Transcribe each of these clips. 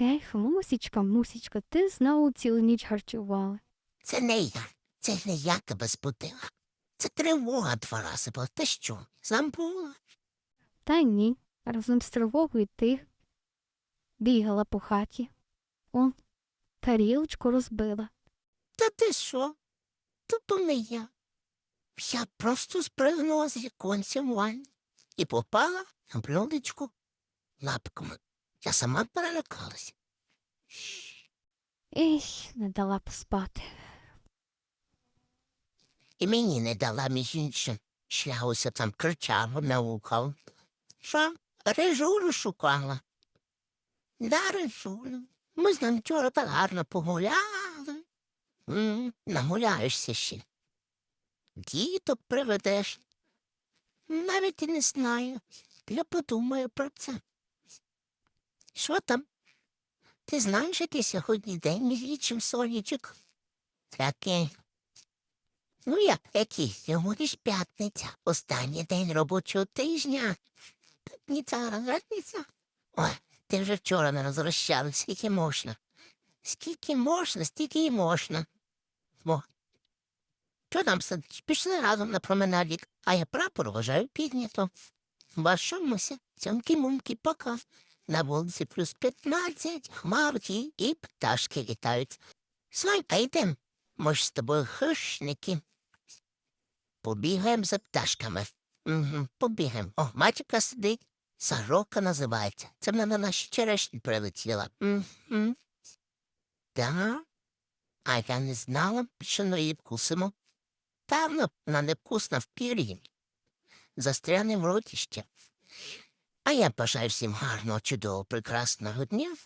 Ех, мусічка, мусічка, ти знову цілу ніч харчувала. Це не я. Це не я тебе збудила. Це тривога два рази була. Ти що, забула? Та ні, разом з тривогою ти бігала по хаті. Он тарілочку розбила. Та ти що? То то не я. Я просто спригнула з віконця в і попала на блюдечку лапками. Я сама перелякалася. Ех, не дала поспати. І мені не дала між іншим. Шлялася там кричала, мяукала. Що? Режуру шукала. Да, режуру. Ми з ним вчора так гарно погуляли. М, Нагуляєшся ще. Діток приведеш. Навіть і не знаю. Я подумаю про це. Що там? Ти знаєш, який сьогодні день між іншим сонечок? Такий. Ну, як який? Сьогодні ж п'ятниця. Останній день робочого тижня. П'ятниця, розрадниця. Ой, ти вже вчора не розвращалась, скільки можна. Скільки можна, стільки і можна. Бо. Що там сидиш? Пішли разом на променадік, а я прапор вважаю піднято. Вашомуся, цьомки-мумки, пока. На вулиці плюс п'ятнадцять, хмарки і пташки літають. Слайка, йдем. Ми ж з тобою хищники. Побігаємо за пташками. Угу, побігаємо. О, мачка сидить. Сорока називається. Це вона на наші черешні прилетіла. Угу. Да? А я не знала, що ми її вкусимо. Певно, вона не вкусна в пір'ї. Застряне в роті ще. А я бажаю всім гарного, чудового, прекрасного дня.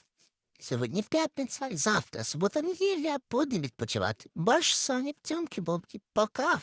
Сьогодні п'ятниця, завтра субота неділя, будемо відпочивати. Баш Соні, Тьомки, бобки, пока.